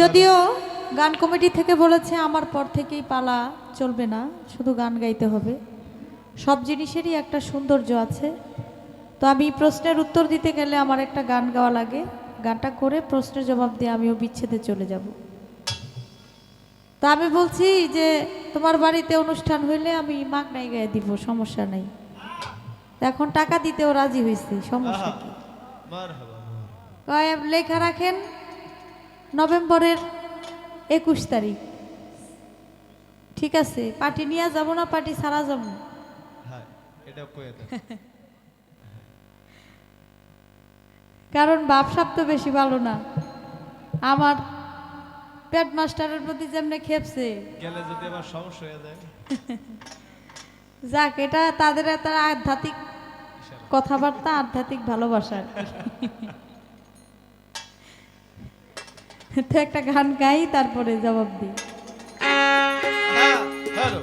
যদিও গান কমিটি থেকে বলেছে আমার পর থেকেই পালা চলবে না শুধু গান গাইতে হবে। সব জিনিসেরই একটা সৌন্দর্য আছে। তো আমি প্রশ্নের উত্তর দিতে গেলে আমার একটা গান গাওয়া লাগে। গানটা করে প্রশ্নের জবাব দিয়ে আমিও বিচ্ছেদে চলে যাব। তো আমি বলছি যে তোমার বাড়িতে অনুষ্ঠান হইলে আমি মাগ নাই গায়ে দিব সমস্যা নাই। এখন টাকা দিতেও রাজি হয়েছি সমস্যা কি? লেখা রাখেন। নভেম্বরের একুশ তারিখ। ঠিক আছে পার্টি নিয়ে যাব না পার্টি ছাড়া যাব? হ্যাঁ কারণ বাপসাপ তো বেশি ভালো না। আমার পেট মাস্টারের প্রতি যেমনি খেপছে। গেলে যদি আবার সমস্যা হয়ে যায়। যাক এটা তাদের একটা আধ্যাত্মিক কথাবার্তা আধ্যাত্মিক ভালোবাসা আর কি। তো একটা গান গাই তারপরে জবাব দিই। হ্যাঁ হ্যালো।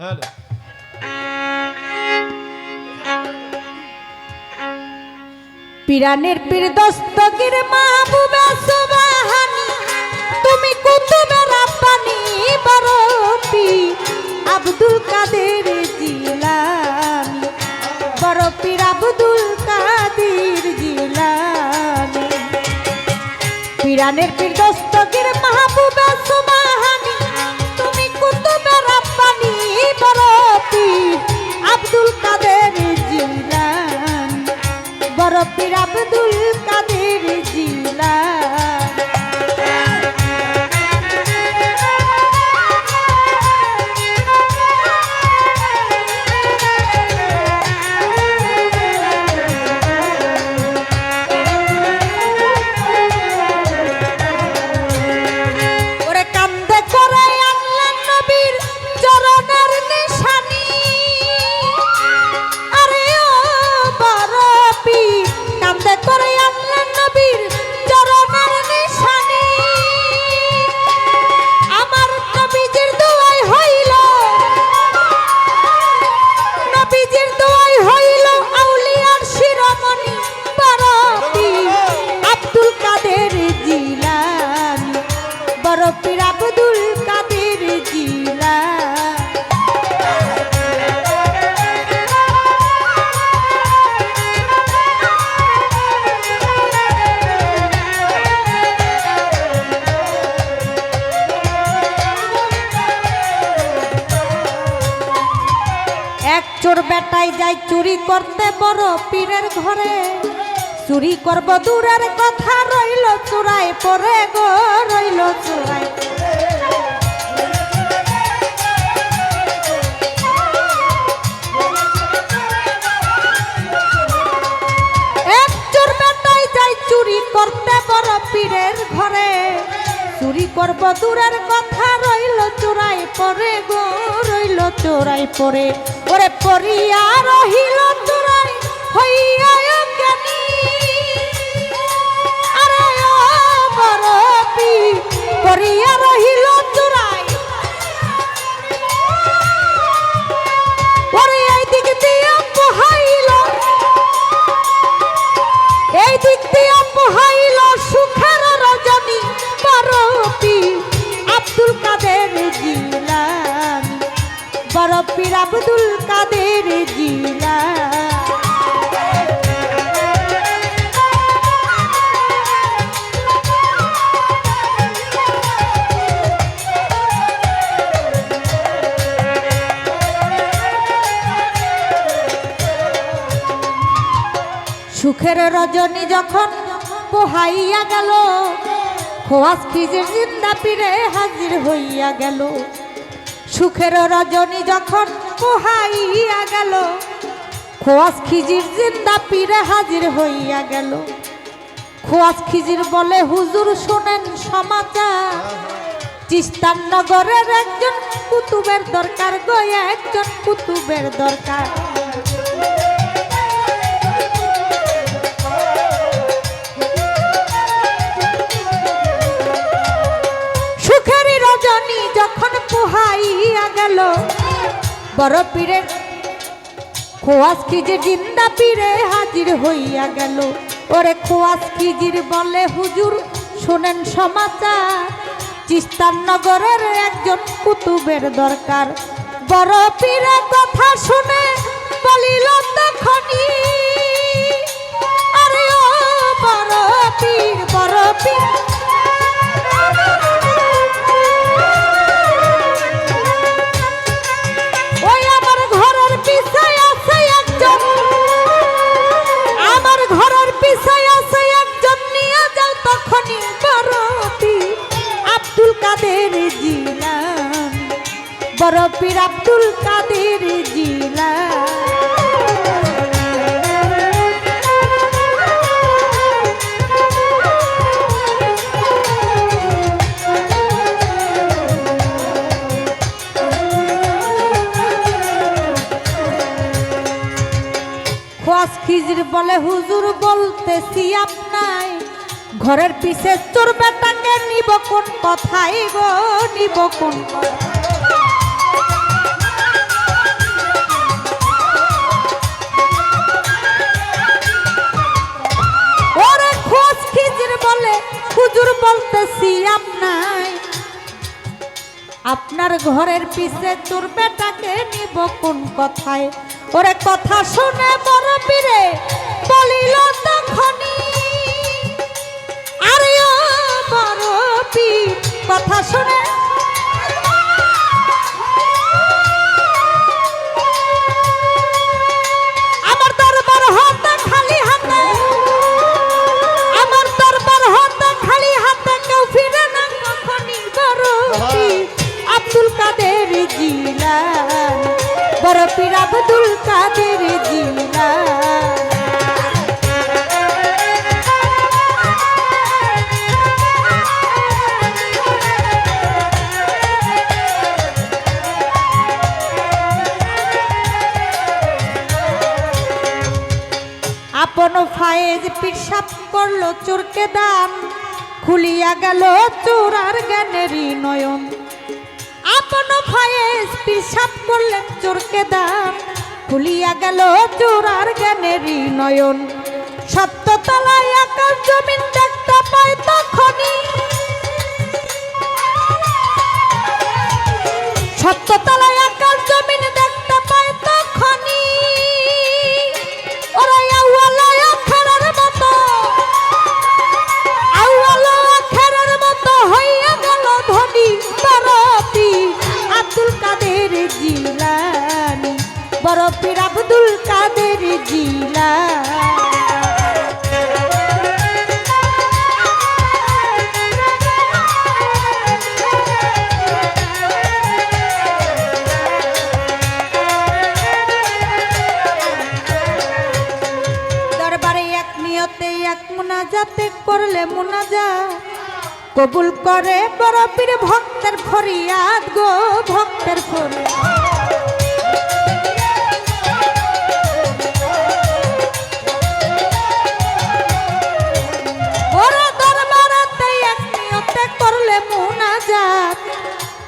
হ্যালো। পিরানের পীর দস্তগির মাহবুবা সুবহানি তুমি কুতুবে রাব্বানি বরপি আব্দুল কাদের জিলানি। বরপীর আব্দুল পিরানের পীর দস্তগির মাহবুবা সুবহানি। তুমি কুতুবে রাব্বানি বরপি আব্দুল কাদের জিলানি বরফির আব্দুল ঘরে। চুরি করব দূরের কথা, রইল চুরাই পরে গো, রইল চুরাই করতে, বড় পীরের ঘরে। চুরি করব দূরের কথা, রইল চোরাই পরে গো, রইল চোরাই পরে। ওরে পরিয়া রহিল পরিয়া রহিল চোরাই ওরে এই দিক দিয়ে পোহাইল। এই দিক দিয়ে পোহাইল সুখের রজনী বরপি আব্দুল কাদের জিলানি। বরপির আব্দুল কাদের জিলা রজনী যখন পোহাইয়া গেল, খোয়াজ খিজের জিন্দা পীরে হাজির হইয়া গেল। সুখের রজনী যখন পোহাইয়া গেল, খোয়াজ খিজির জিন্দা পীরে হাজির হইয়া গেল। খোয়াজ খিজির বলে, হুজুর শোনেন সমাচার। চিস্তান নগরের একজন কুতুবের দরকার গো, একজন কুতুবের দরকার। গেল। বড় পীরের খোয়াস খিজির জিন্দা পীরে হাজির হইয়া গেল। ওরে খোয়াস খিজির বলে, হুজুর, শোনেন সমাচার। চিস্তান নগরের একজন কুতুবের দরকার। বড় পীরের কথা বরফির আব্দুল কাদের জিলান খোয়াজ খিজির বলে হুজুর বলতেছি আপনাই, ঘরের পিছে চোর বেটাকে নিব কোন কথাই গো, নিব কোন কথায়? হুজুর বলতেছি আপনায় আপনার ঘরের পিছে তোর বেটাকে নিব কোন কথায়? ওরে কথা শুনে বড় পীরে বলিল তখনই আপন ফায়েজ পিসাব করল চোরকে দান খুলিয়া গেল চোরার জ্ঞানেরই নয়ন। আপন ফায়েজ পিসাব করলেন চোরকে দান খুলিয়া গেল চোরার জ্ঞানেরই নয়ন। সত্যতলায় আকাশ জমিন দেখতে পায় তখনই। সত্যতলায় কবুল করে বরফির ভক্তের ফরিয়াদ গো, ভক্তের ফরিয়াদ।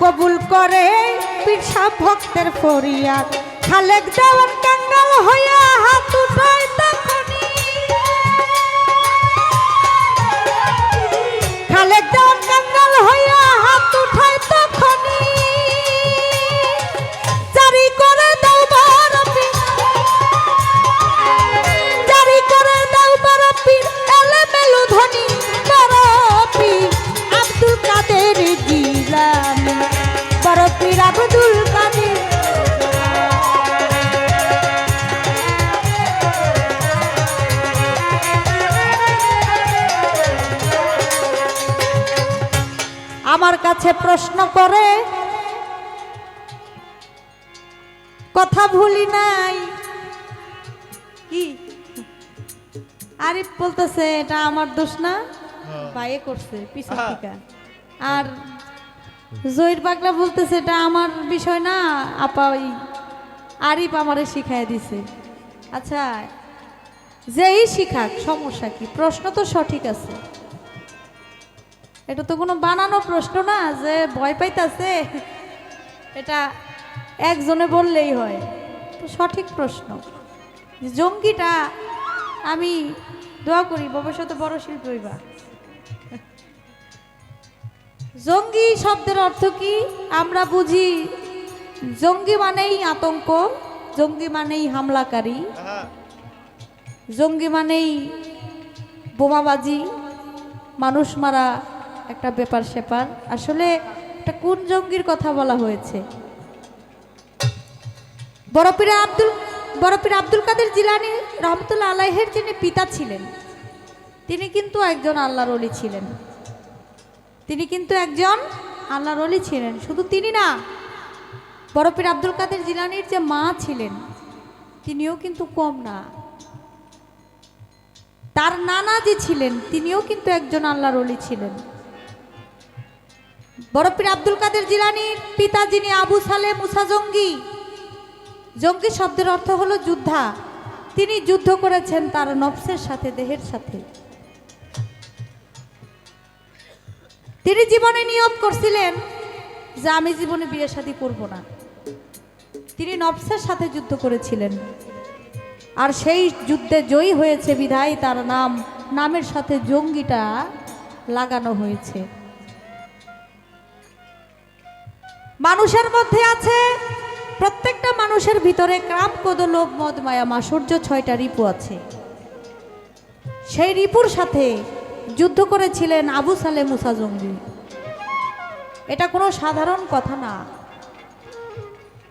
কবুল করে পিসা ভক্তের ফরিয়াদ। খালেক দেওয়ান কাঙ্গাল হইয়া হাত খালেক দেওয়ান কাছে প্রশ্ন করে কথা ভুলি নাই। কি? আরিফ বলতেছে এটা আমার দোষ না। বাইয়ে করছে পিছন হ্যাঁ। থেকে। আর জহির পাগলা বলতেছে এটা আমার বিষয় না। আপা ওই আরিফ আমারে শিখাই দিছে। আচ্ছা যেই শিখাক সমস্যা কি? প্রশ্ন তো সঠিক আছে। এটা তো কোনো বানানো প্রশ্ন না যে ভয় পাইতাছে। এটা একজনে বললেই হয়। সঠিক প্রশ্ন। জঙ্গিটা, আমি দোয়া করি ভবিষ্যতে বড় শিল্পী হইবা। জঙ্গি শব্দের অর্থ কি? আমরা বুঝি জঙ্গি মানেই আতঙ্ক, জঙ্গি মানেই হামলাকারী, জঙ্গি মানেই বোমাবাজি, মানুষ মারা একটা ব্যাপার স্যাপার। আসলে একটা কোন জঙ্গির কথা বলা হয়েছে? বরফির আব্দুল বরফির আব্দুল কাদের জিলানি রহমতুল্লাহ আলাইহের যিনি পিতা ছিলেন, তিনি কিন্তু একজন আল্লাহর অলি ছিলেন। তিনি কিন্তু একজন আল্লাহর অলি ছিলেন। শুধু তিনি না বরফির আব্দুল কাদের জিলানির যে মা ছিলেন, তিনিও কিন্তু কম না। তার নানা যে ছিলেন, তিনিও কিন্তু একজন আল্লাহর অলি ছিলেন। বরফির আব্দুল কাদের জিলানির পিতা যিনি আবু সালে মুসা জঙ্গি। জঙ্গি শব্দের অর্থ হলো যোদ্ধা। তিনি যুদ্ধ করেছেন তার নফসের সাথে, দেহের সাথে। তিনি জীবনে নিয়ত করছিলেন যে আমি জীবনে বিয়ে শাদী করব না। তিনি নফসের সাথে যুদ্ধ করেছিলেন। আর সেই যুদ্ধে জয়ী হয়েছে বিধায় তার নাম, নামের সাথে জঙ্গিটা লাগানো হয়েছে। মানুষের মধ্যে আছে, প্রত্যেকটা মানুষের ভিতরে কাম কোদ লোভ, মদ, মায়া, মাসূর্য ছয়টা রিপু আছে। সেই রিপুর সাথে যুদ্ধ করেছিলেন আবু সালে মুসা জঙ্গি। এটা কোনো সাধারণ কথা না।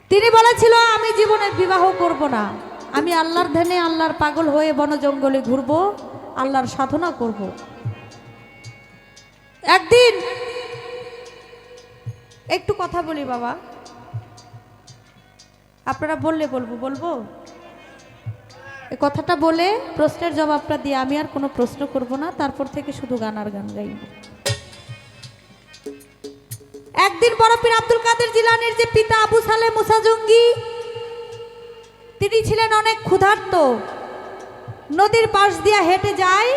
তিনি বলেছিল, আমি জীবনে বিবাহ করব না। আমি আল্লাহর ধ্যানে আল্লাহর পাগল হয়ে বন জঙ্গলে ঘুরব, আল্লাহর সাধনা করব। একদিন একটু কথা বলি বাবা। আপনারা বললে বলব বলব? এ কথাটা বলে প্রশ্নের জবাবটা দিয়ে আমি আর কোনো প্রশ্ন করব না, তারপর থেকে শুধু গান আর গান গাইব। একদিন বরফির আব্দুল কাদের জিলানির যে পিতা আবু সালে মুসা জঙ্গি, তিনি ছিলেন অনেক ক্ষুধার্ত, নদীর পাশ দিয়ে হেঁটে যায়,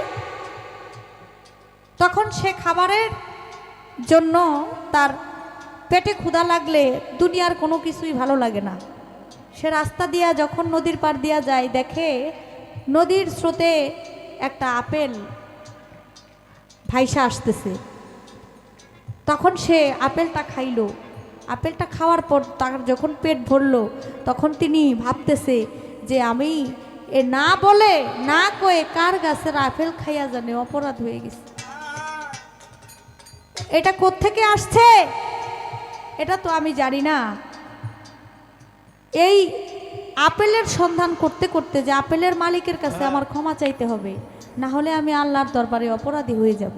তখন সে খাবারের জন্য তার পেটে ক্ষুধা লাগলে দুনিয়ার কোনো কিছুই ভালো লাগে না। সে রাস্তা দিয়া যখন নদীর পার দিয়া যায়, দেখে নদীর স্রোতে একটা আপেল ভাইসা আসতেছে। তখন সে আপেলটা খাইলো। আপেলটা খাওয়ার পর তার যখন পেট ভরল, তখন তিনি ভাবতেছে যে আমি এ না বলে না কয়ে কার গাছের আপেল খাইয়া জানে, অপরাধ হয়ে গেছে। এটা কোত্থেকে আসছে? এটা তো আমি জানি না। এই আপেলের সন্ধান করতে করতে যে আপেলের মালিকের কাছে আমার ক্ষমা চাইতে হবে না হলে আমি আল্লাহর দরবারে অপরাধী হয়ে যাব।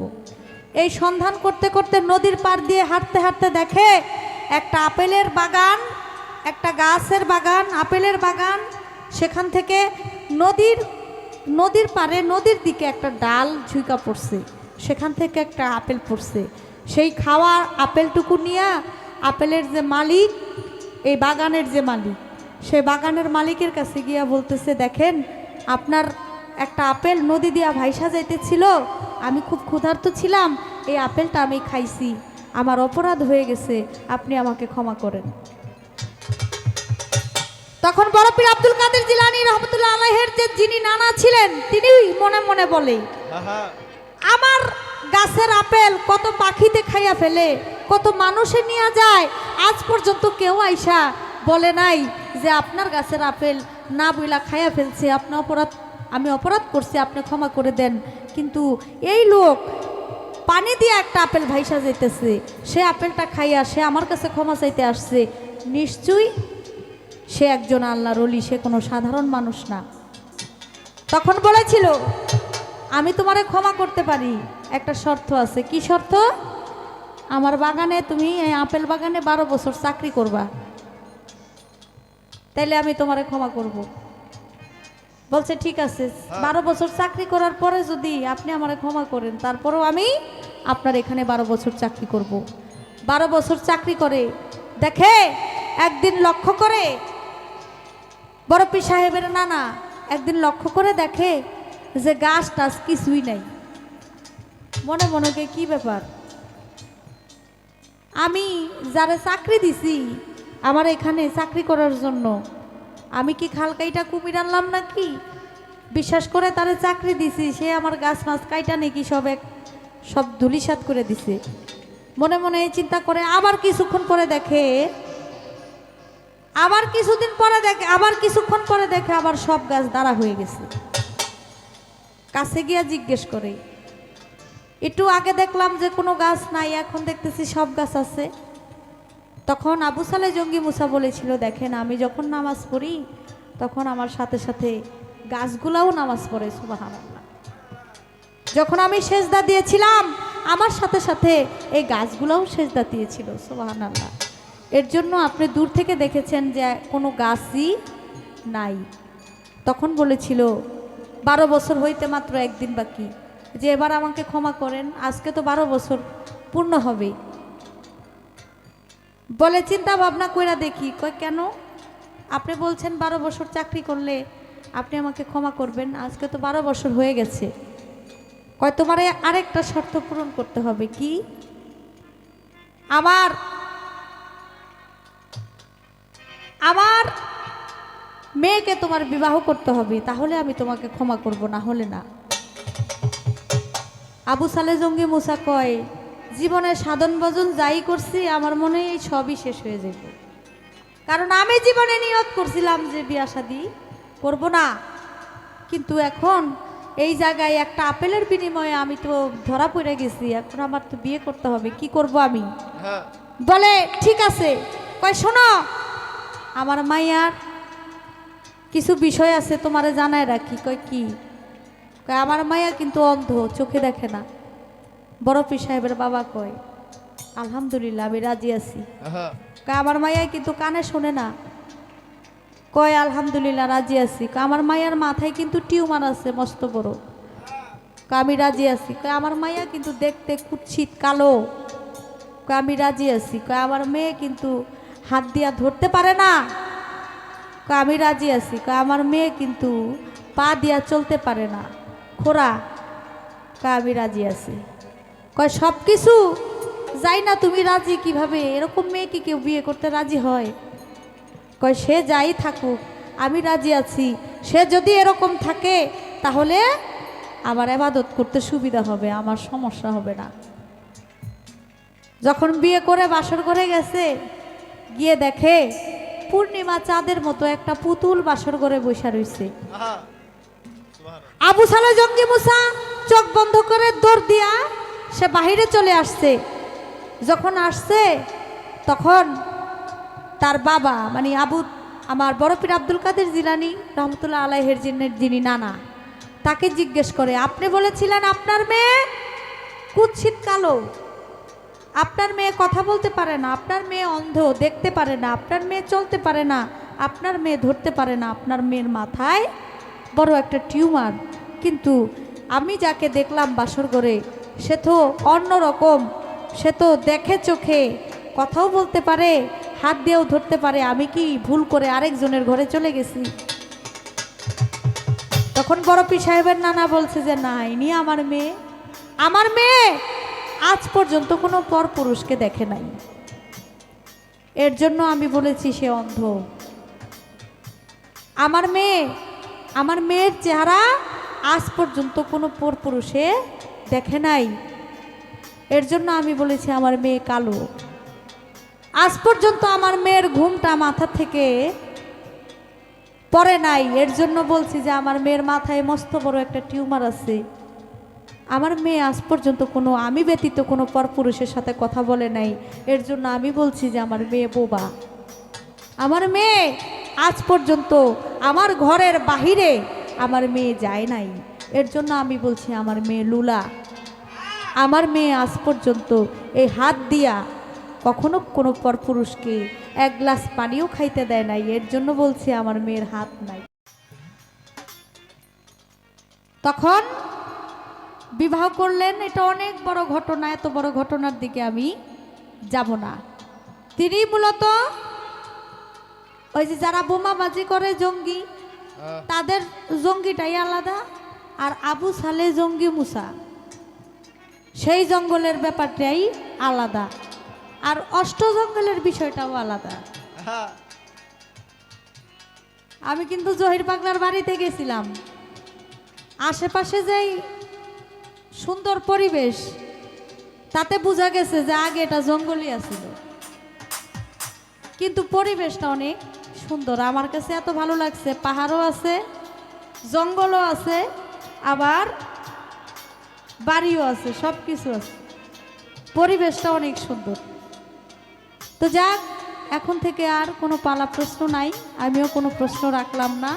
এই সন্ধান করতে করতে নদীর পার দিয়ে হাঁটতে হাঁটতে দেখে একটা আপেলের বাগান একটা গাছের বাগান আপেলের বাগান সেখান থেকে নদীর নদীর পারে নদীর দিকে একটা ডাল ঝুঁকা পড়ছে সেখান থেকে একটা আপেল পড়ছে। সেই খাওয়া আপেলটুকু নিয়ে আপেলের যে মালিক এই বাগানের যে মালিক সে বাগানের মালিকের কাছে গিয়া বলতেছে দেখেন আপনার একটা আপেল নদী দিয়া ভাইসা যাইতেছিল আমি খুব ক্ষুধার্ত ছিলাম এই আপেলটা আমি খাইছি আমার অপরাধ হয়ে গেছে আপনি আমাকে ক্ষমা করেন। তখন বরফির আব্দুল কাদের জিলানি রহমতুল্লাহ আলাহের যে যিনি নানা ছিলেন তিনি মনে মনে বলে আমার গাছের আপেল কত পাখিতে খাইয়া ফেলে কত মানুষে নিয়ে যায়। আজ পর্যন্ত কেউ আইসা বলে নাই যে আপনার গাছের আপেল না বইলা খাইয়া ফেলছে, আপনি অপরাধ, আমি অপরাধ করছি, আপনি ক্ষমা করে দেন। কিন্তু এই লোক পানি দিয়ে একটা আপেল ভাইসা যাইতেছে, সে আপেলটা খাইয়া সে আমার কাছে ক্ষমা চাইতে আসছে। নিশ্চয়ই সে একজন আল্লাহর রলি সে কোনো সাধারণ মানুষ না। তখন বলেছিল, আমি তোমারে ক্ষমা করতে পারি, একটা শর্ত আছে। কি শর্ত? আমার বাগানে তুমি এই আপেল বাগানে বারো বছর চাকরি করবা। তাইলে আমি তোমারে ক্ষমা করব। বলছে ঠিক আছে বারো বছর চাকরি করার পরে যদি আপনি আমারে ক্ষমা করেন তারপরেও আমি আপনার এখানে বারো বছর চাকরি করব। বারো বছর চাকরি করে দেখে একদিন লক্ষ্য করে বরফি সাহেবের নানা একদিন লক্ষ্য করে দেখে যে গাছ টাছ কিছুই নাই। মনে মনে কে কি ব্যাপার? আমি যারা চাকরি দিছি, আমার এখানে চাকরি করার জন্য, আমি কি খালকাইটা কুমির আনলাম নাকি? বিশ্বাস করে তারে চাকরি দিছি, সে আমার গাছ মাছ কাইটা নাকি সব এক, সব ধুলিসাত করে দিছে। মনে মনে চিন্তা করে আবার কিছুক্ষণ পরে দেখে, আবার কিছুদিন পরে দেখে, আবার কিছুক্ষণ পরে দেখে আবার সব গাছ দাঁড়া হয়ে গেছে। কাছে গিয়া জিজ্ঞেস করে একটু আগে দেখলাম যে কোনো গাছ নাই, এখন দেখতেছি সব গাছ আছে। তখন আবু সালে জঙ্গি মুসা বলেছিল, দেখেন, আমি যখন নামাজ পড়ি, তখন আমার সাথে সাথে গাছগুলাও নামাজ পড়ে সুবাহান যখন আমি সেজদা দিয়েছিলাম, আমার সাথে সাথে এই গাছগুলাও সেজদা দিয়েছিল সুবাহান আল্লাহ এর জন্য আপনি দূর থেকে দেখেছেন যে কোনো গাছই নাই। তখন বলেছিল, বারো বছর হইতে মাত্র একদিন বাকি। যে এবার আমাকে ক্ষমা করেন, আজকে তো বারো বছর পূর্ণ হবে। বলে চিন্তা ভাবনা কইরা দেখি, কয়, কেন? আপনি বলছেন বারো বছর চাকরি করলে আপনি আমাকে ক্ষমা করবেন, আজকে তো বারো বছর হয়ে গেছে। কয়, তোমার আরেকটা শর্ত পূরণ করতে হবে, কি? আমার আমার মেয়েকে তোমার বিবাহ করতে হবে, তাহলে আমি তোমাকে ক্ষমা করব, না হলে না। আবু সালে জঙ্গি মুসা কয় জীবনে সাধন ভজন যাই করছি আমার মনে এই সবই শেষ হয়ে যাবে কারণ আমি জীবনে নিয়ত করছিলাম যে বিয়া শাদি করব না। কিন্তু এখন এই জায়গায় একটা আপেলের বিনিময়ে আমি তো ধরা পড়ে গেছি এখন আমার তো বিয়ে করতে হবে কি করব আমি? হ্যাঁ। বলে ঠিক আছে। কয় শোনো আমার মাইয়ার কিছু বিষয় আছে তোমারে জানায় রাখি। কয় কি? আমার মায়া কিন্তু অন্ধ চোখে দেখে না। বড় পীর সাহেবের বাবা কয় আলহামদুলিল্লাহ আমি রাজি আছি। আমার মাইয়া কিন্তু কানে শোনে না। কয় আলহামদুলিল্লাহ রাজি আছি। আমার মায়ার মাথায় কিন্তু টিউমার আছে মস্ত বড়। কয় আমি রাজি আছি। কয় আমার মায়া কিন্তু দেখতে কুৎসিত কালো। কয় আমি রাজি আছি। কয় আমার মেয়ে কিন্তু হাত দিয়া ধরতে পারে না। কয় আমি রাজি আছি। কয় আমার মেয়ে কিন্তু পা দিয়া চলতে পারে না। খোরা কয় আমি রাজি আছি। কয় সব কিছু যাই না তুমি রাজি কীভাবে? এরকম মেয়েকে কেউ বিয়ে করতে রাজি হয়? কয়, সে যাই থাকুক, আমি রাজি আছি। সে যদি এরকম থাকে, তাহলে আমার আবাদত করতে সুবিধা হবে, আমার সমস্যা হবে না। যখন বিয়ে করে বাসর ঘরে গেছে, গিয়ে দেখে পূর্ণিমা চাঁদের মতো একটা পুতুল বাসর ঘরে বসে রয়েছে আবু সালে জঙ্গি মুসা চোখ বন্ধ করে দৌড় দিয়া সে বাহিরে চলে আসছে। যখন আসছে, তখন তার বাবা মানে আবু, আমার বড় পীর আব্দুল কাদের জিলানি রহমতুল্লাহ আলাইহের জিনের যিনি নানা, তাকে জিজ্ঞেস করে, আপনি বলেছিলেন আপনার মেয়ে কুৎসিত কালো। আপনার মেয়ে কথা বলতে পারে না, আপনার মেয়ে অন্ধ, দেখতে পারে না, আপনার মেয়ে চলতে পারে না, আপনার মেয়ে ধরতে পারে না, আপনার মেয়ের মাথায় বড় একটা টিউমার কিন্তু আমি যাকে দেখলাম বাসর করে সে তো অন্যরকম সে তো দেখে চোখে কথাও বলতে পারে, হাত দিয়েও ধরতে পারে। আমি কি ভুল করে আরেকজনের ঘরে চলে গেছি? তখন বড় পি সাহেবের নানা বলছে যে, না, ইনি আমার মেয়ে। আমার মেয়ে? আজ পর্যন্ত কোনো পর পুরুষকে দেখে নাই। এর জন্য আমি বলেছি সে অন্ধ। আমার মেয়ে, আমার মেয়ের চেহারা আজ পর্যন্ত কোনো পর পুরুষে দেখে নাই। এর জন্য আমি বলেছি, আমার মেয়ে কালো। আজ পর্যন্ত আমার মেয়ের ঘুমটা মাথা থেকে পরে নাই। এর জন্য বলছি যে, আমার মেয়ের মাথায় মস্ত বড় একটা টিউমার আছে। আমার মেয়ে আজ পর্যন্ত কোনো, আমি ব্যতীত কোনো পরপুরুষের সাথে কথা বলে নাই। এর জন্য আমি বলছি যে, আমার মেয়ে বোবা। আমার মেয়ে আজ পর্যন্ত আমার ঘরের বাহিরে আমার মেয়ে যায় নাই। এর জন্য আমি বলছি, আমার মেয়ে লুলা, আমার মেয়ে আজ পর্যন্ত এই হাত দিয়া কখনো কোনো পরপুরুষকে এক গ্লাস পানিও খাইতে দেয় নাই। এর জন্য বলছি, আমার মেয়ের হাত নাই। তখন বিবাহ করলেন। এটা অনেক বড় ঘটনা, এত বড় ঘটনার দিকে আমি যাব না। তিনি মূলত ওই যে যারা বোমাবাজি করে জঙ্গি তাদের জঙ্গিটাই আলাদা আর আবু সালে জঙ্গি মুসা। সেই জঙ্গলের ব্যাপারটাই আলাদা। আর অষ্ট জঙ্গলের বিষয়টাও আলাদা। আমি কিন্তু জহির পাগলার বাড়িতে গেছিলাম। আশেপাশে যেই সুন্দর পরিবেশ, তাতে বোঝা গেছে যে আগে এটা জঙ্গলই আছিল। কিন্তু পরিবেশটা অনেক সুন্দর। আমার কাছে এত ভালো লাগছে। পাহাড়ও আছে, জঙ্গলও আছে, আবার বাড়িও আছে সব কিছু আছে। পরিবেশটা অনেক সুন্দর। তো যাক, এখন থেকে আর কোনো পালা প্রশ্ন নাই। আমিও কোনো প্রশ্ন রাখলাম না।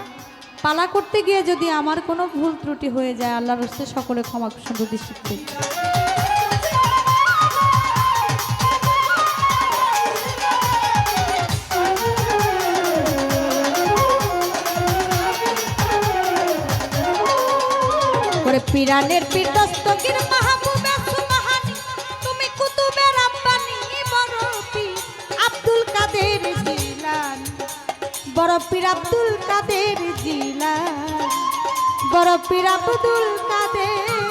পালা করতে গিয়ে যদি আমার কোনো ভুল ত্রুটি হয়ে যায়, আল্লাহর হস্তে সকলে ক্ষমা সুন্দর দৃষ্টিতে করে পিরানের পীর দস্তগীর মাহবুবে সুবহানি তুমি কুতুবে রাব্বানি বড় পীর আব্দুল কাদের জিলানি। বড় পীর আব্দুল কাদের জিলানি। বড় পীর আব্দুল কাদের